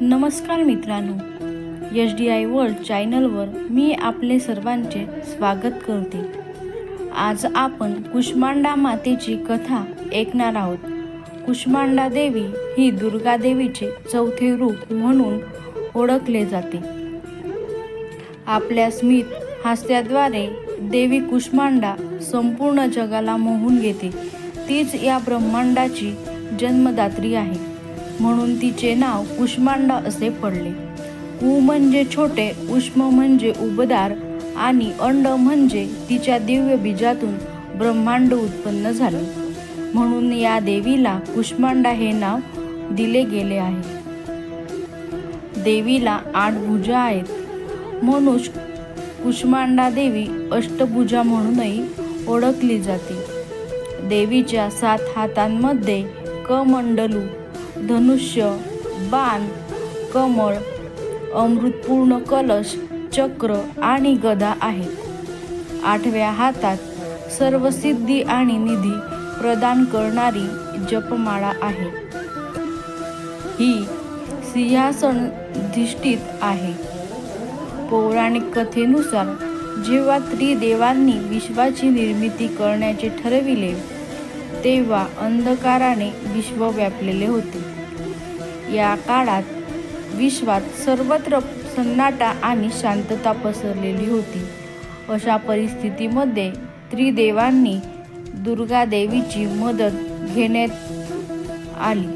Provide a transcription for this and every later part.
नमस्कार मित्रांनो H D I world चॅनलवर मी आपले सर्वांचे स्वागत करते. आज आपण कुष्मांडा मातेची कथा ऐकणार आहोत. कुष्मांडा देवी ही दुर्गा देवीचे चौथे रूप म्हणून ओळखले जाते. आपल्या स्मित हास्याद्वारे देवी कुष्मांडा संपूर्ण जगाला मोहून घेते. तीच या ब्रह्मांडाची जन्मदात्री आहे. म्हणून तिचे नाव कुष्मांडा असे पडले. उ म्हणजे छोटे उष्म म्हणजे उबदार आणि अंड म्हणजे तिच्या दिव्य बीजातून ब्रह्मांड उत्पन्न झाले. म्हणून या देवीला कुष्मांडा हे नाव दिले गेले आहे. देवीला आठ भुजा आहेत. म्हणून कुष्मांडा देवी अष्टभुजा म्हणूनही ओळखली जाते. देवीच्या सात हातांमध्ये कमंडलू धनुष्य बाण कमळ अमृतपूर्ण कलश चक्र आणि गदा आहेत. आठव्या हातात सर्व सिद्धी आणि निधी प्रदान करणारी जपमाळा आहे. ही सिंहासनधिष्ठित आहे. पौराणिक कथेनुसार जेव्हा त्रिदेवांनी विश्वाची निर्मिती करण्याचे ठरविले तेव्हा अंधकाराने विश्व व्यापलेले होते. या काळात विश्वात सर्वत्र सन्नाटा आणि शांतता पसरलेली होती. अशा परिस्थितीमध्ये त्रिदेवांनी दुर्गा देवीची मदत घेण्यात आली.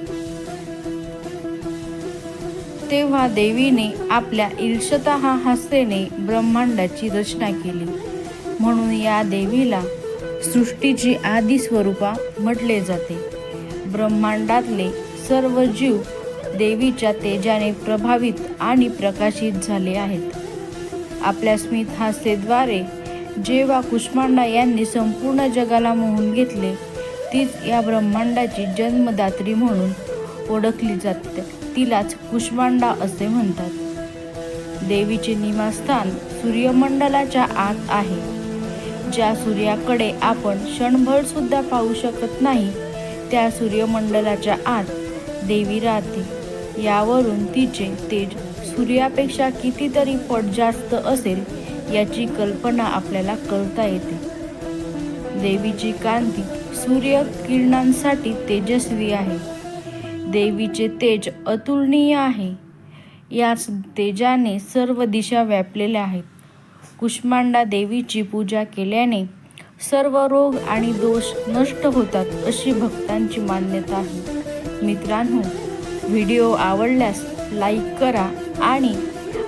तेव्हा देवीने आपल्या ईर्षता हा हस्तेने ब्रह्मांडाची रचना केली. म्हणून या देवीला सृष्टीची आदी स्वरूपा म्हटले जाते. ब्रह्मांडातले सर्व जीव देवीच्या तेजाने प्रभावित आणि प्रकाशित झाले आहेत. आपल्या स्मित हास्यद्वारे जेव्हा कुष्मांडा यांनी संपूर्ण जगाला मोहून घेतले तीच या ब्रह्मांडाची जन्मदात्री म्हणून ओळखली जाते. तिलाच कुष्मांडा असे म्हणतात. देवीचे निवासस्थान सूर्यमंडलाच्या आत आहे. ज्या सूर्याकडे आपण क्षणभर सुद्धा पाहू शकत नाही त्या सूर्यमंडलाच्या आत देवी राहते. यावरून तिचे तेज सूर्यापेक्षा कितीतरी पट जास्त असेल याची कल्पना आपल्याला करता येते. देवीची कांती सूर्य किरणांसाठी तेजस्वी आहे. देवीचे तेज अतुलनीय आहे. याच तेजाने सर्व दिशा व्यापलेल्या आहेत. कुष्मांडा देवीची पूजा केल्याने सर्व रोग आणि दोष नष्ट होतात अशी भक्तांची मान्यता आहे. मित्रांनो व्हिडिओ आवडल्यास लाईक करा आणि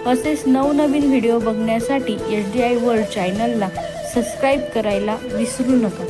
असेच नवनवीन व्हिडिओ बघण्यासाठी एच डी आय वर्ल्ड चॅनलला सबस्क्राईब करायला विसरू नका.